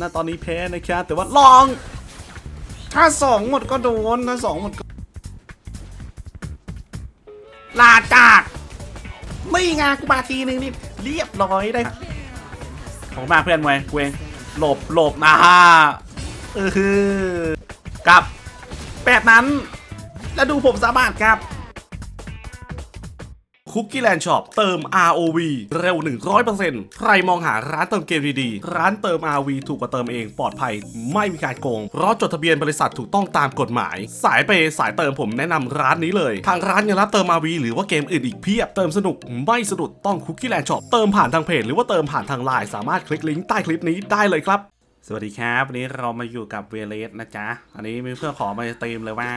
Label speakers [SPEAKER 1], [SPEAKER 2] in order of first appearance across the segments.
[SPEAKER 1] ณตอนนี้แพ้นะครับแต่ว่าลอง ถ้าสองหมดก็โดนถ้าสองหมดก็ลาจากไม่งากูมาทีนึงนี่เรียบร้อยได้ของมาเพื่อนมวยกูเองหลบหลบนะฮะเออคือกลับแปดนั้น แล้วดูผมสามารถครับ คุกกี้แลนด์ช็อปเติม ROV เร็ว 100%ใครมองหาร้านเติมเกมดีๆ ร้านเติม ROV ถูกกว่าเติมเองปลอดภัย ไม่มีการโกง เพราะจดทะเบียนบริษัทถูกต้องตามกฎหมาย สายเปย์สายเติมผมแนะนำร้านนี้เลย ทางร้านยังรับเติม ROV หรือว่าเกมอื่นอีกเพียบ เติมสนุกไม่สะดุดต้องคุกกี้แลนด์ช็อปเติมผ่านทางเพจหรือว่าเติมผ่านทางไลน์สามารถคลิกลิงก์ใต้คลิปนี้ได้เลยครับสวัสดีครับ วันนี้เรามาอยู่กับเวเลสนะจ๊ะ อันนี้มีเพื่อขอมาสตรีมเลยว่า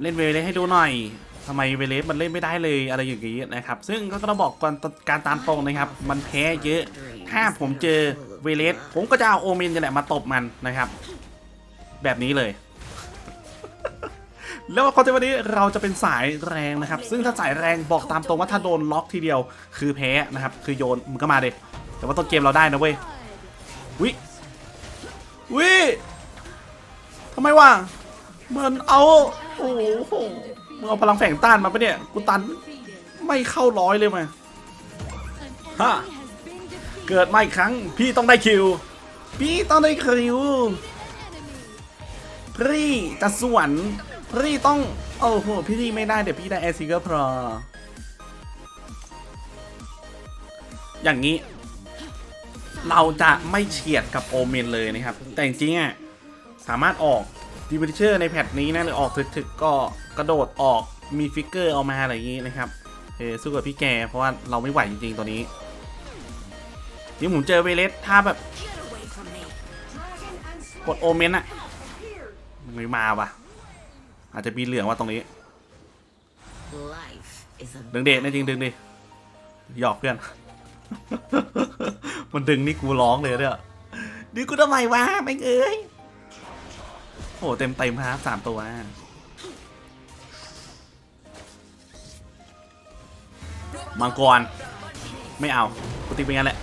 [SPEAKER 1] เล่นเวเลสให้ดูหน่อย ทำไมเวเลสมันเล่นไม่ได้เลยอะไรอย่างนี้นะครับ ซึ่งก็ต้องบอกก่อนการตามตรงนะครับ มันแพ้เยอะ ถ้าผมเจอเวเลสผมก็จะเอาโอเมนนี่แหละมาตบมันนะครับ แบบนี้เลยแล้วคอนเทนต์วันนี้เราจะเป็นสายแรงนะครับ ซึ่งถ้าสายแรงบอกตามตรงว่าถ้าโดนล็อกทีเดียว คือแพ้นะครับ คือโยนมึงก็มาเด็แต่ว่าต้นเกมเราได้นะเว้ยวิวิทำไมวะมือนเอา โอ้โห มึงเอาพลังแฝงต้านมาปะเนี่ย กูตันไม่เข้าร้อยเลยมาฮะเกิดมาอีกครั้ง พี่ต้องได้คิว พี่ต้องได้คิว พี่จะสวนพี่ต้อง โอ้โห พี่ไม่ได้เดี๋ยวพี่ได้แอซิเกอร์พรออย่างนี้ เราจะไม่เฉียดกับโอเมนเลยนะครับ แต่จริงๆอะสามารถออก ดีมิเชอร์ในแพทนี้นะหรือออกถึกๆก็กระโดดออกมีฟิกเกอร์เอามาอะไรอย่างนี้นะครับเออสู้กับพี่แกเพราะว่าเราไม่ไหวจริงๆตัวนี้นี่ผมเจอเวเลสถ้าแบบ กดโอเมนอะไม่มาวะอาจจะมีเหลืองว่าตรงนี้
[SPEAKER 2] Life is a
[SPEAKER 1] ดึงเดชนะจริงดึงดิหยอกเพื่อน มันดึงนี่กูร้องเลยเนี่ยดึงกูทำไมวะแม่งเอ้ย โอ้เต็มเต็มครับสามตัวมังกร ไม่เอากูตีเป็นงั้นแหละ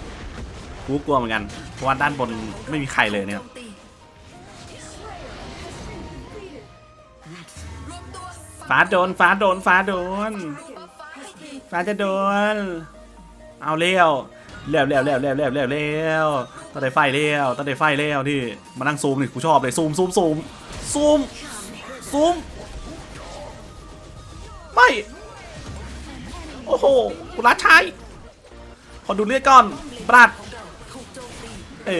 [SPEAKER 1] กูกลัวเหมือนกันเพราะว่าด้านบนไม่มีใครเลยเนี่ยฟ้าโดนฟ้าโดนฟ้าโดนฟ้าจะโดน เอาเร็วเร็วเร็วเร็วเร็วเร็วเร็ว ตอนได้ไฟเร็วตอนได้ไฟเร็วที่มานั่งซูมนี่กูชอบเลยซูมซูมซูมซูมซูมไม่โอ้โหกูรัดชัยขอดูเลือดก่อนปราดเอ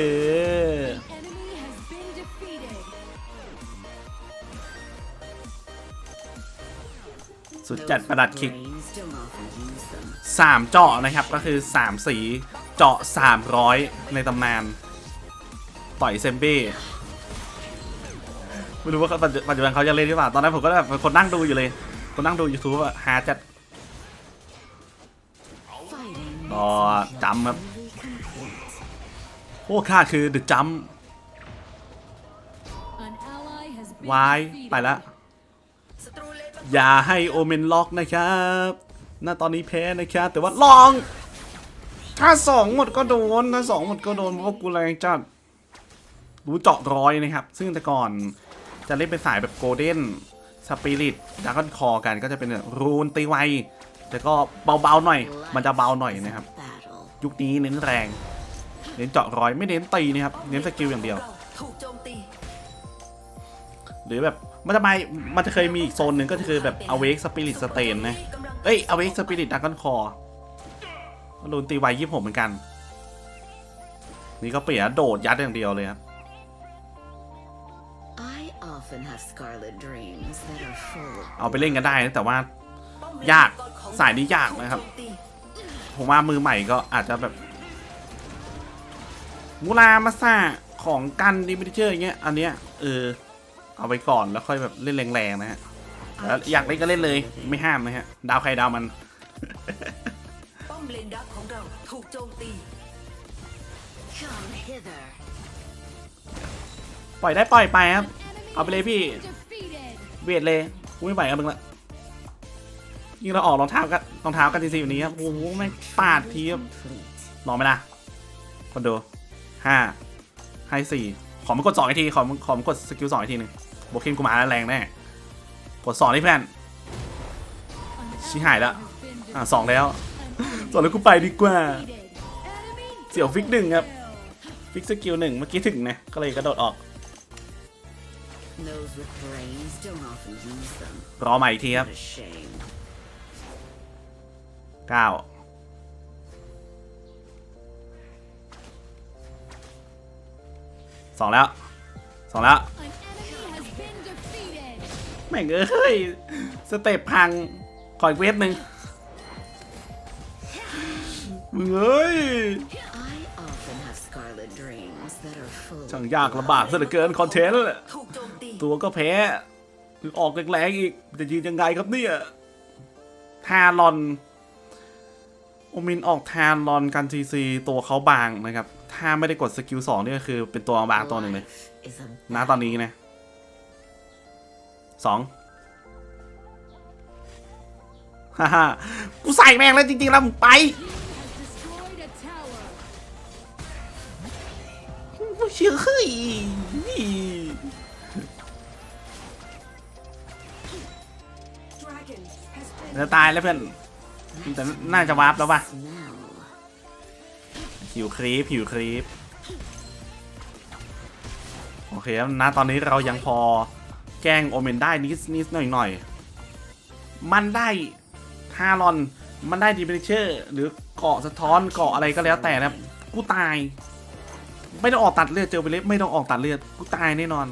[SPEAKER 1] อสุดจัดประดัดคิกสามเจาะนะครับก็คือ3สี เจาะ 300 ในตำนาน ต่อยเซมเบ้ไม่รู้ว่าเขาปัจจุบันเขาจะเล่นหรือเปล่า ตอนนั้นผมก็แบบเป็นคนนั่งดูอยู่เลย คนนั่งดู YouTube อะหาจัด
[SPEAKER 2] Fighting
[SPEAKER 1] ก็จำครับโอ้ค่าคือดึกจำวายไปละ อย่าให้โอเมนล็อกนะครับ ณ ตอนนี้แพ้นะครับ แต่ว่าลอง ถ้าสองหมดก็โดนถ้าสองหมดก็โดนเพราะว่ากูแรงจัดรู้เจาะร้อยนะครับ ซึ่งแต่ก่อนจะเล่นเป็นสายแบบโกลเด้นสปิริตดักกันคอกันก็จะเป็นแบบรูนตีไวแต่ก็เบาๆหน่อย มันจะเบาหน่อยนะครับ ยุคนี้เน้นแรง เน้นเจาะร้อยไม่เน้นตีนะครับ เน้นสกิลอย่างเดียว หรือแบบมันจะมามันจะเคยมีอีกโซนหนึ่งก็คือแบบ awake spirit stain นะ เอ้ย awake spirit dragon core ก็โดนตีไวยี่ผมเหมือนกัน นี่ก็เปลี่ยนโดดยัดอย่างเดียวเลยครับ
[SPEAKER 2] I often have scarlet dreams that are full of
[SPEAKER 1] เอาไปเล่นกันได้นะแต่ว่ายากสายนี้ยากนะครับ ผมว่ามือใหม่ก็อาจจะแบบ มูลามาซาของกันดิมิเชอร์อย่างเงี้ย อันเนี้ยเออเอาไปก่อนแล้วค่อยแบบเล่นแรงๆนะฮะแล้วอยากเล่นก็เล่นเลยไม่ห้ามนะฮะ ดาวใครดาวมัน
[SPEAKER 3] ป้อ มเลนดักของเราถูกโจมตี
[SPEAKER 2] Come hither.
[SPEAKER 1] ปล่อยได้ปล่อยไปครับ เอาไปเลยพี่ เวทเลยกูไม่ไหวกับมึงละยิ่งเราออกรองเท้ากันรองเท้ากันจริงๆแบบนี้ครับโอ้โหไม่งปาดทีครับลองไหมล่ะคนดูห้าให้สี่ขอมันกดสองอีกที ขอมันขอมันกดสกิลสองอีกทีหนึ่งโบเคนกูมาแล้วแรงแน่ กดสองนี่เพื่อนชิหายแล้ว อะสองแล้ว สองแล้วกูไปดีกว่า เสี่ยวฟิกหนึ่งครับ ฟิกสกิลหนึ่งเมื่อกี้ถึงนะ ก็เลยกระโดดออก รอใหม่อีกทีครับเก้าสองแล้วสองแล้วแม่งเอ้ย สเตปพัง ขออีกเวฟหนึ่ง มึงเอ้ย
[SPEAKER 2] I often have scarlet dreams that are full
[SPEAKER 1] ช่าง
[SPEAKER 2] of
[SPEAKER 1] ยากลำบากซะเหลือเกินคอนเทนต์
[SPEAKER 3] ถูกโจมตี
[SPEAKER 1] ตัวก็แพ้ออกแรงๆอีกจะยืนยังไงครับเนี่ยทารอนโอมินออกทารอนกันทีซีตัวเขาบางนะครับ ถ้าไม่ได้กดสกิลสองนี่ก็คือเป็นตัวบางตัวหนึ่งเลย
[SPEAKER 2] Life is a
[SPEAKER 1] ณตอนนี้นะสองฮ่าฮ่ากูใส่แม่งแล้วจริงๆแล้วมึงไป จะตายแล้วเพื่อนแต่น่าจะวาร์ปแล้วป่ะหิวครีปหิวครีปโอเคครับนะตอนนี้เรายังพอแกล้งโอเมนได้นิดนิดหน่อยหน่อยมันได้ฮารอน มันได้ดีเบเชอร์ หรือเกาะสะท้อนเกาะอะไรก็แล้วแต่นะกูตาย ไม่ต้องออกตัดเลือดเจอไปเล็บไม่ต้องออกตัดเลือดกูตายแน่นอน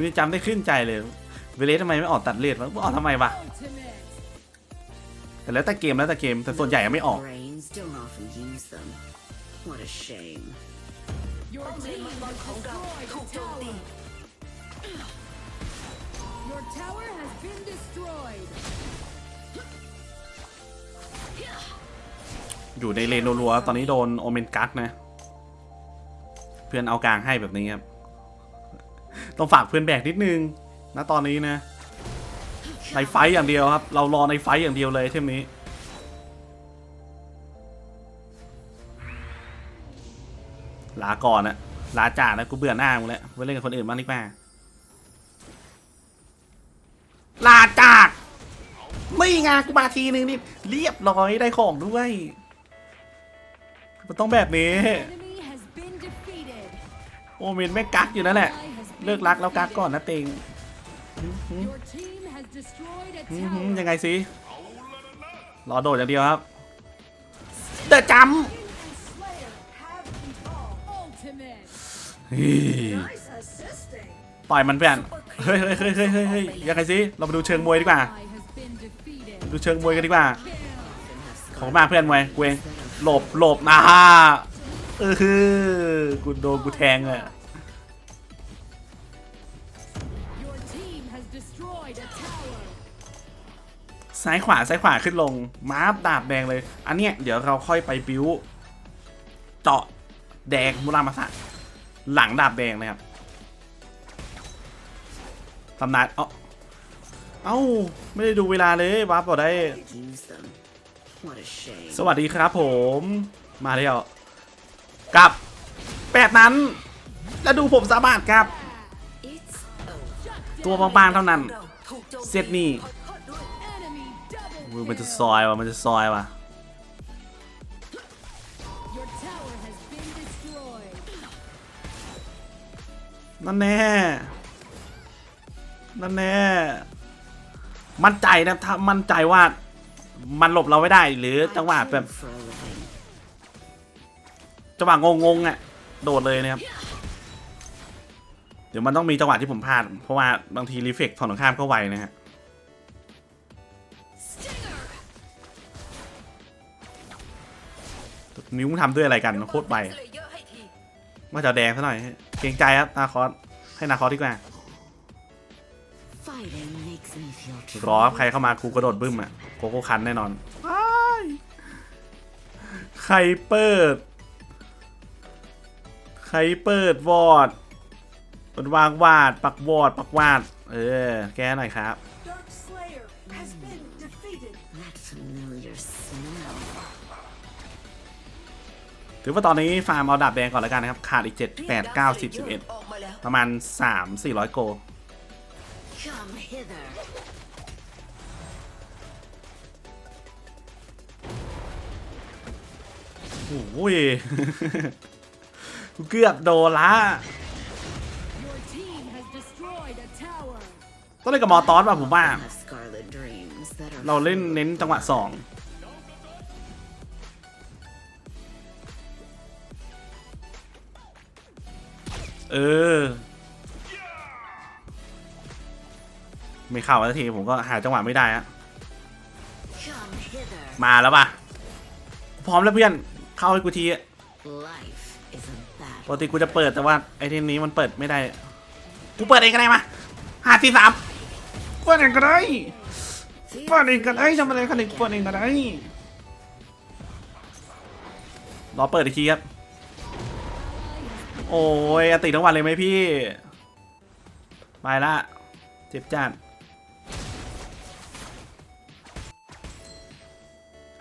[SPEAKER 1] ไม่ได้จำได้ขึ้นใจเลย เวเลสทำไมไม่ออกตัดเลือดวะออกทำไมวะแต่แล้วแต่เกมแล้วแต่เกมแต่ส่วนใหญ่อะไม่ออก
[SPEAKER 2] Brains don't often use them. What a shame.
[SPEAKER 3] ป้อมเลนมังกรของเราถูกโจมตี
[SPEAKER 4] Your tower has been destroyed.
[SPEAKER 1] อยู่ในเลนรัวๆตอนนี้โดนโอเมนกักนะ เพื่อนเอากลางให้แบบนี้ครับ ต้องฝากเพื่อนแบกนิดนึงนะตอนนี้นะในไฟต์อย่างเดียวครับ เรารอในไฟต์อย่างเดียวเลยเทมนี้ลาก่อนนะลาจ่านะกูเบื่อหน้ามึงแล้วไปเล่นกับคนอื่นบ้างดีกว่าลาจากไม่งานกูมาทีนึงนี่เรียบร้อยได้ของด้วยมันต้องแบบนี้
[SPEAKER 4] Enemy has been defeated.
[SPEAKER 1] โอเมนแม่งกักอยู่นั่นแหละ
[SPEAKER 4] Ally has been
[SPEAKER 1] เลิกรักแล้วกักก่อนนะเต็ง
[SPEAKER 4] Your team has destroyed a
[SPEAKER 1] อื้อหือ
[SPEAKER 4] tower.
[SPEAKER 1] ยังไงสิรอโดดอย่างเดียวครับเดอะจัม
[SPEAKER 4] Slayer have evolved. Ultimate.
[SPEAKER 1] ต่อยมันเพื่อนเฮ้ยเฮ้ยเฮ้ยเฮ้ยเฮ้ยเฮ้ยยังไงสิเรามาดูเชิงมวยดีกว่า
[SPEAKER 4] Ally has been defeated.
[SPEAKER 1] ดูเชิงมวยกันดีกว่า
[SPEAKER 4] Kill.
[SPEAKER 1] ของมาเพื่อนมวยกูเองหลบหลบนะฮะเออฮือกูโดนกูแทงเลย ซ้ายขวาซ้ายขวาขึ้นลงมาร์ฟดาบแดงเลย อันเนี้ยเดี๋ยวเราค่อยไปบิ้วเจาะแดงมุรามาสะหลังดาบแดงนะครับตำนานเอ้าเอ้าไม่ได้ดูเวลาเลยวาร์ปได้ สวัสดีครับผม มาแล้วกลับแปดนั้น แล้วดูผมสามารถครับ ตัวบางๆเท่านั้น
[SPEAKER 3] เราถูกโจมตี
[SPEAKER 1] เซตนี่
[SPEAKER 3] ขอโทษด้วย
[SPEAKER 4] Enemy double
[SPEAKER 1] มือมันจะซอยว่ะ มันจะซอยว่ะ นั่นแน่ นั่นแน่ มั่นใจนะถ้ามั่นใจว่ามันหลบเราไม่ได้หรือจังหวะแบบจังหวะงงๆอะ โดดเลยนะครับ เดี๋ยวมันต้องมีจังหวะที่ผมพลาด เพราะว่าบางทีรีเฟกฝั่งตรงข้ามก็ไวนะฮะนิ้วมึงทำด้วยอะไรกันโคตรไว
[SPEAKER 3] เลยเยอะให้ที
[SPEAKER 1] ว่าจะเอาแดงซะหน่อย เกรงใจครับนาคอสให้นาคอสดีกว่า
[SPEAKER 2] Fighting makes me feel
[SPEAKER 1] รอครับใครเข้ามากูกระโดดบึ้มอะโกโก้คันแน่นอนอ้ายใครเปิด ใครเปิดวอร์ด มันวางวาด ปักวอร์ดปักวาด เออ แก้หน่อยครับ
[SPEAKER 3] Dark Slayer has been defeated
[SPEAKER 2] that familiar smell.
[SPEAKER 1] ถือว่าตอนนี้ฟาร์มเอาดาบแดงก่อนแล้วกันนะครับ ขาดอีก 7 8 9 10 11
[SPEAKER 3] ออกมาแล้ว
[SPEAKER 1] ประมาณ 3 400 โก
[SPEAKER 2] Come hither.
[SPEAKER 1] โอ้ยกูเกือบโดนละ ต้องเล่นกับมอตอสป่ะผมว่า
[SPEAKER 2] Have scarlet dreams that are
[SPEAKER 1] เราเล่น
[SPEAKER 2] full
[SPEAKER 1] เน้นจังหวะสองเออ ไม่เข้าสักทีผมก็หาจังหวะไม่ได้อะ
[SPEAKER 2] Come hither.
[SPEAKER 1] มาแล้วป่ะ พร้อมแล้วเพื่อนเข้าให้กูทีอะ
[SPEAKER 2] Life is a
[SPEAKER 1] ป
[SPEAKER 2] battle.
[SPEAKER 1] กติกูจะเปิดแต่ว่าไอเทมนี้มันเปิดไม่ได้ กูเปิดเองก็ได้มาห้าสี่สาม เปิดเองก็ได้เปิดเองก็ได้ทำอะไรกันเองเปิดเองก็ได้รอเปิดอีกทีครับ โอ้ยอติทั้งวันเลยไหมพี่ ไปละ เจ็บจัด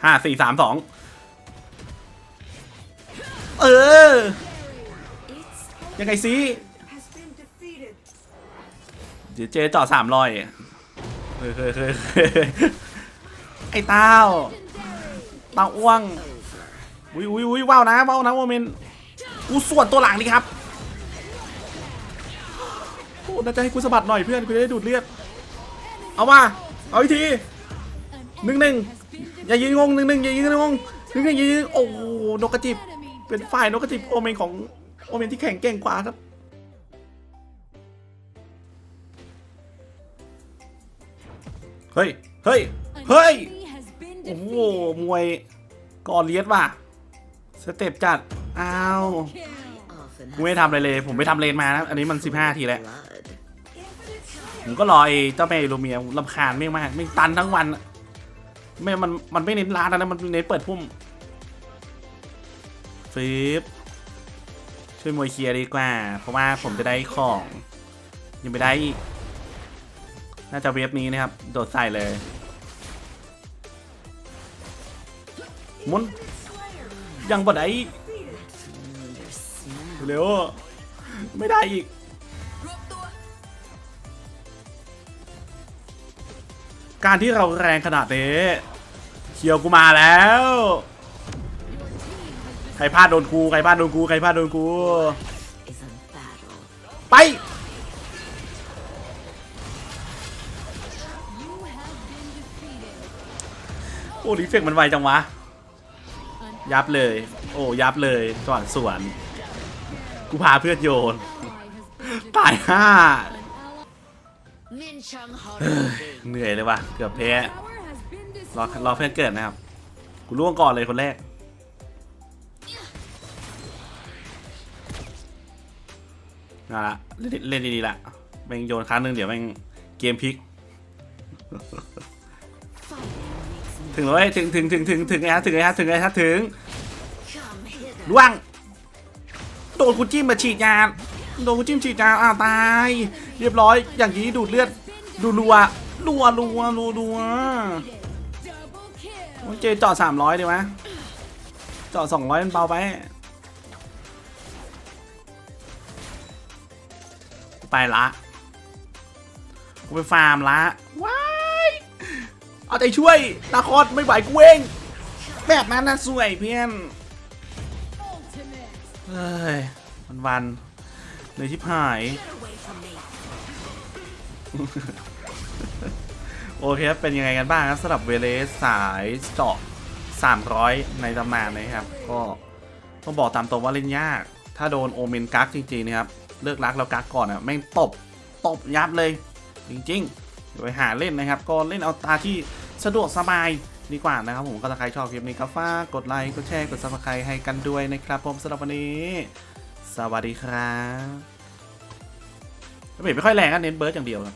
[SPEAKER 1] ห้าสี่สามสองเออ ยังไงสิเดี๋ยวเจเจาะสามรอย เฮ้ยเฮ้ยเฮ้ยไอ้เต้าเต้าอ้วงอุ้ยอุ้ยอุ้ยว้าวนะว้าวนะโมเมนต์กูส่วนตัวหลังนี่ครับโอ้น่าจะให้กูสะบัดหน่อยเพื่อนกูจะได้ดูดเลือดเอามาเอาอีกที
[SPEAKER 4] An
[SPEAKER 1] Nâng
[SPEAKER 4] enemy
[SPEAKER 1] nâng.
[SPEAKER 4] has been
[SPEAKER 1] อย่ายืนงงหนึ่งหนึ่งอย่ายืนงงหนึ่งหนึ่งอย่ายืนโอ้โหนกกระจิบเป็นฝ่ายนกกระจิบโอเมนของโอเมนที่แข็งแกร่งกว่าครับ เฮ้ย เฮ้ย
[SPEAKER 4] An
[SPEAKER 1] เฮ้ย
[SPEAKER 4] enemy has been
[SPEAKER 1] โอ้โห
[SPEAKER 4] defeated.
[SPEAKER 1] มวยก่อนเลียสว่ะ สเต็ปจัด อ้าว
[SPEAKER 4] Kill.
[SPEAKER 2] Often
[SPEAKER 1] กูไม่ทำอะไรเลย ผมไปทำเลนมานะ อันนี้มัน 15 ทีแล้ว
[SPEAKER 2] blood.
[SPEAKER 1] ผมก็รอไอ้เจ้าแม่โรเมียลำคาญไม่งมากไม่งตันทั้งวันอะไม่ มัน มันไม่เน้นร้านนะมันเน้นเปิดพุ่มฟิบช่วยมวยเคลียร์ดีกว่า เพราะว่าผมจะได้ของ ยังไม่ได้อีก น่าจะเว็บนี้นะครับ โดดใส่เลย มุนยังบ่ได้อีก
[SPEAKER 2] Your smell.
[SPEAKER 1] เร็ว ไม่ได้อีก การที่เราแรงขนาดนี้เคียวกูมาแล้วใครพลาดโดนกูใครพลาดโดนกูใครพลาดโดนกู ไป อ้ดีเฟกมันไวจังวะ ยับเลย โอ้ยับเลยก่อนสวน กูพาเพื่อนโยน ตายห้าเหนื่อยเลยว่ะ เกือบแพ้รอรอเพื่อนเกิดนะครับ กูล่วงก่อนเลยคนแรกเอาละเล่นดีๆละแม่งโยนครั้งหนึ่งเดี๋ยวแม่งเกมพลิก ถึงเลยถึงถึงถึงถึงถึงไงฮะถึงไงฮะถึงไงฮะถึง
[SPEAKER 2] come hither.
[SPEAKER 1] ล่วงโดนกูจิ้มมาฉีดยาโดนกูจิ้มฉีดยาอ้าวตาย เรียบร้อยอย่างนี้ดูดเลือดดูรัวรัวรัวรัวรัว
[SPEAKER 4] Double kill.
[SPEAKER 1] มันเจเจาะสามร้อยดีไหมเจาะสองร้อยมันเบาไปไปละ กูไปฟาร์มละว้าย เอาใจช่วยนาคอสไม่ไหวกูเองแบบนั้นนะสวยเพื่อนเฮ้ยวันวันเลยที่หายโอเคครับเป็นยังไงกันบ้างครับสำหรับเวเลสสายเจาะ 300 ในตำนานนะครับ ก็ต้องบอกตามตรงว่าเล่นยาก ถ้าโดนโอเมนกักจริงๆนะครับ เลิกรักแล้วกักก่อนอะแม่งตบ ตบยับเลย จริง ๆ เดี๋ยวไปหาเล่นนะครับ ก็เล่นเอาตาที่สะดวกสบายดีกว่านะครับผมก็ถ้าใครชอบคลิปนี้ก็ฝากกดไลค์กดแชร์กดซับสไครต์ให้กันด้วยนะครับผมสำหรับวันนี้ สวัสดีครับไม่เห็นไม่ค่อยแรงอะเน้นเบิร์ดอย่างเดียวครับ